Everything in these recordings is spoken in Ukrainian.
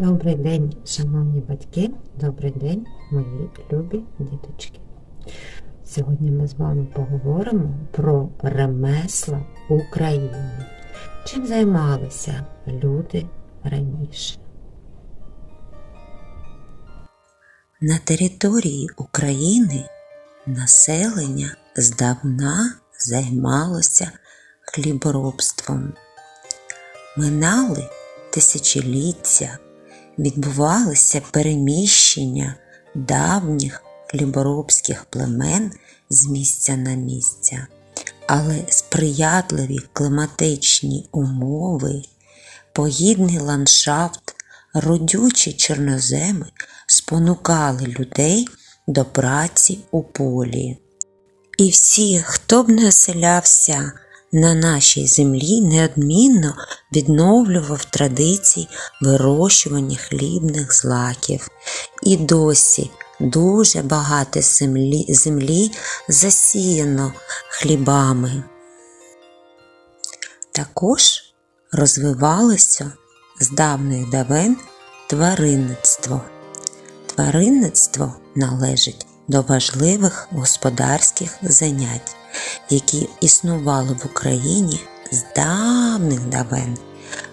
Добрий день, шановні батьки, добрий день, мої любі діточки. Сьогодні ми з вами поговоримо про ремесла України. Чим займалися люди раніше? На території України населення здавна займалося хліборобством. Минали тисячоліття, відбувалося переміщення давніх хліборобських племен з місця на місця, але сприятливі кліматичні умови, погідний ландшафт, родючі чорноземи спонукали людей до праці у полі. І всі, хто б не оселявся на нашій землі, неодмінно відновлював традиції вирощування хлібних злаків. І досі дуже багато землі, землі засіяно хлібами. Також розвивалося з давних давен тваринництво. Тваринництво належить до важливих господарських занять, які існували в Україні з давних давен.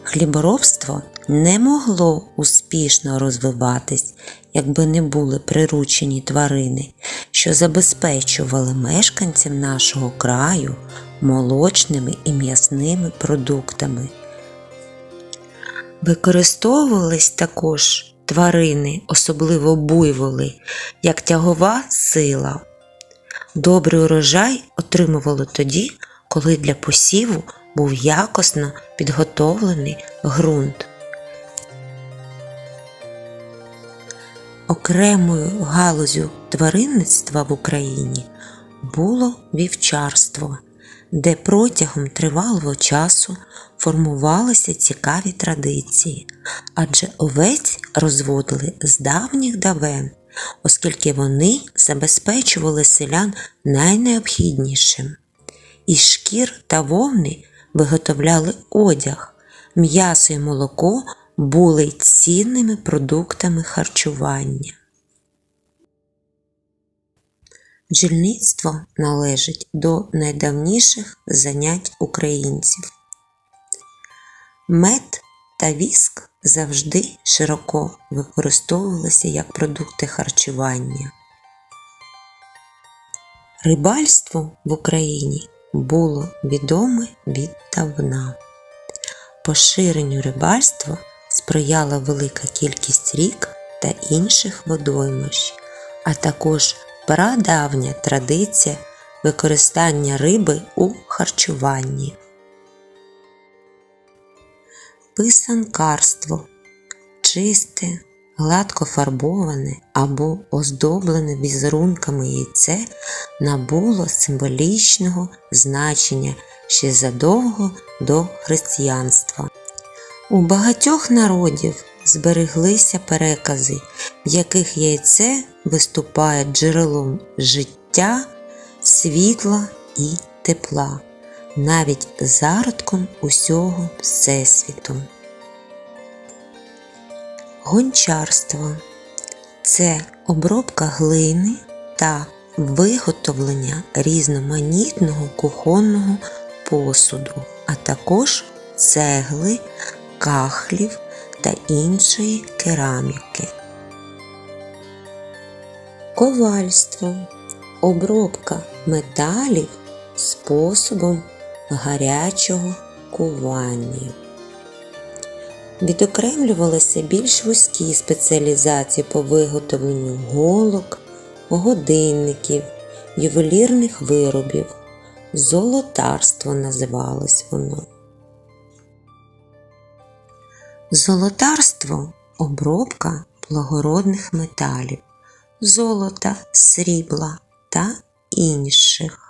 Хліборобство не могло успішно розвиватись, якби не були приручені тварини, що забезпечували мешканців нашого краю молочними і м'ясними продуктами. Використовувались також тварини, особливо буйволи, як тягова сила. Добрий урожай отримували тоді, коли для посіву був якісно підготовлений ґрунт. Окремою галузю тваринництва в Україні було вівчарство, де протягом тривалого часу формувалися цікаві традиції, адже овець розводили з давніх давен, оскільки вони забезпечували селян найнеобхіднішим. Із шкір та вовни виготовляли одяг, м'ясо і молоко були цінними продуктами харчування. Бджільництво належить до найдавніших занять українців. Мед та віск завжди широко використовувалися як продукти харчування. Рибальство в Україні було відоме віддавна. Поширенню рибальства сприяла велика кількість рік та інших водоймищ, а також прадавня традиція використання риби у харчуванні. Писанкарство чисте, гладко фарбоване або оздоблене візерунками яйце набуло символічного значення ще задовго до християнства. У багатьох народів збереглися перекази, в яких яйце виступає джерелом життя, світла і тепла, навіть зародком усього Всесвіту. Гончарство це обробка глини та виготовлення різноманітного кухонного посуду, а також цегли, кахлів та іншої кераміки. Ковальство обробка металів способом гарячого кування. Відокремлювалися більш вузькі спеціалізації по виготовленню голок, годинників, ювелірних виробів. Золотарство називалось воно. Золотарство обробка благородних металів, золота, срібла та інших.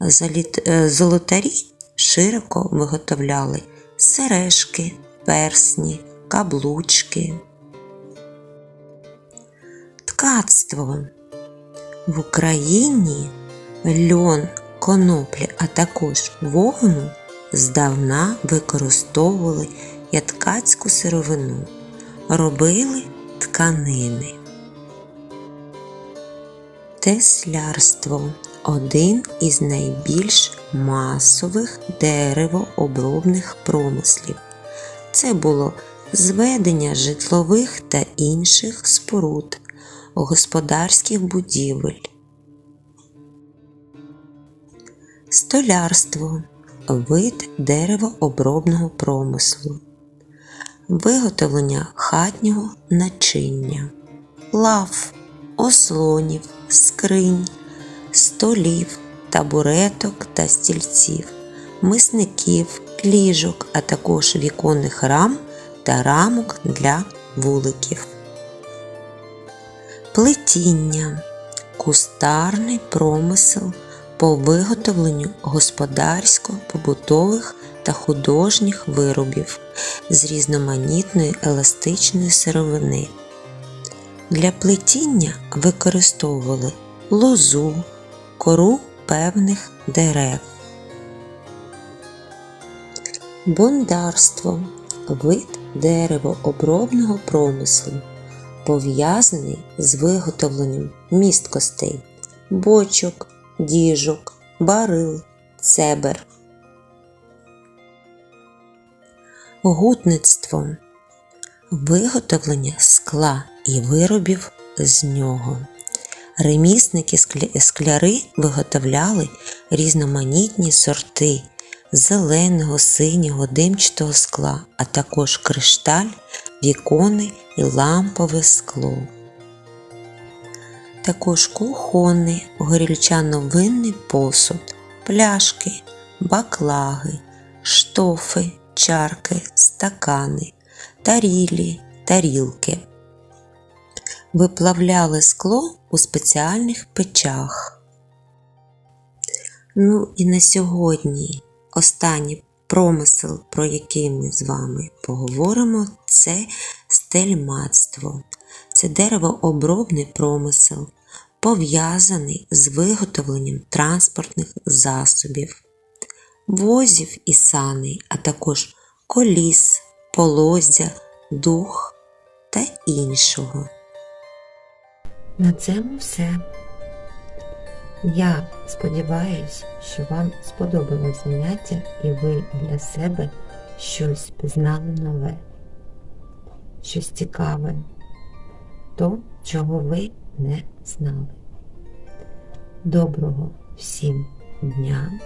Е, Золотарі широко виготовляли сережки, персні, каблучки. Ткацтво в Україні льон, коноплі, а також вовну здавна використовували як ткацьку сировину. робили тканини. Теслярство один із найбільш масових деревообробних промислів. Це було зведення житлових та інших споруд, господарських будівель. Столярство вид деревообробного промислу, виготовлення хатнього начиння, лав, ослонів, скринь, столів, табуреток та стільців, мисників, ліжок, а також віконних рам та рамок для вуликів. Плетіння кустарний промисел по виготовленню господарсько-побутових та художніх виробів з різноманітної еластичної сировини. Для плетіння використовували лозу, кору певних дерев. Бондарство вид деревообробного промислу, пов'язаний з виготовленням місткостей, бочок, діжок, барил, цебер. Гутництво виготовлення скла і виробів з нього. Ремісники скля- скляри виготовляли різноманітні сорти зеленого, синього, димчатого скла, а також кришталь, вікони і лампове скло. Також кухонний, горільчано-винний посуд, пляшки, баклаги, штофи, чарки, стакани, тарілі, тарілки. Виплавляли скло у спеціальних печах. Ну і на сьогодні останній промисел, про який ми з вами поговоримо, це стельматство. Це деревообробний промисел, пов'язаний з виготовленням транспортних засобів, возів і саней, а також коліс, полозя, дух та іншого. На цьому все. Я сподіваюся, що вам сподобалось заняття і ви для себе щось знали нове, щось цікаве, то, чого ви не знали. Доброго всім дня,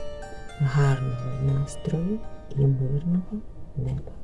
гарного настрою і мирного неба!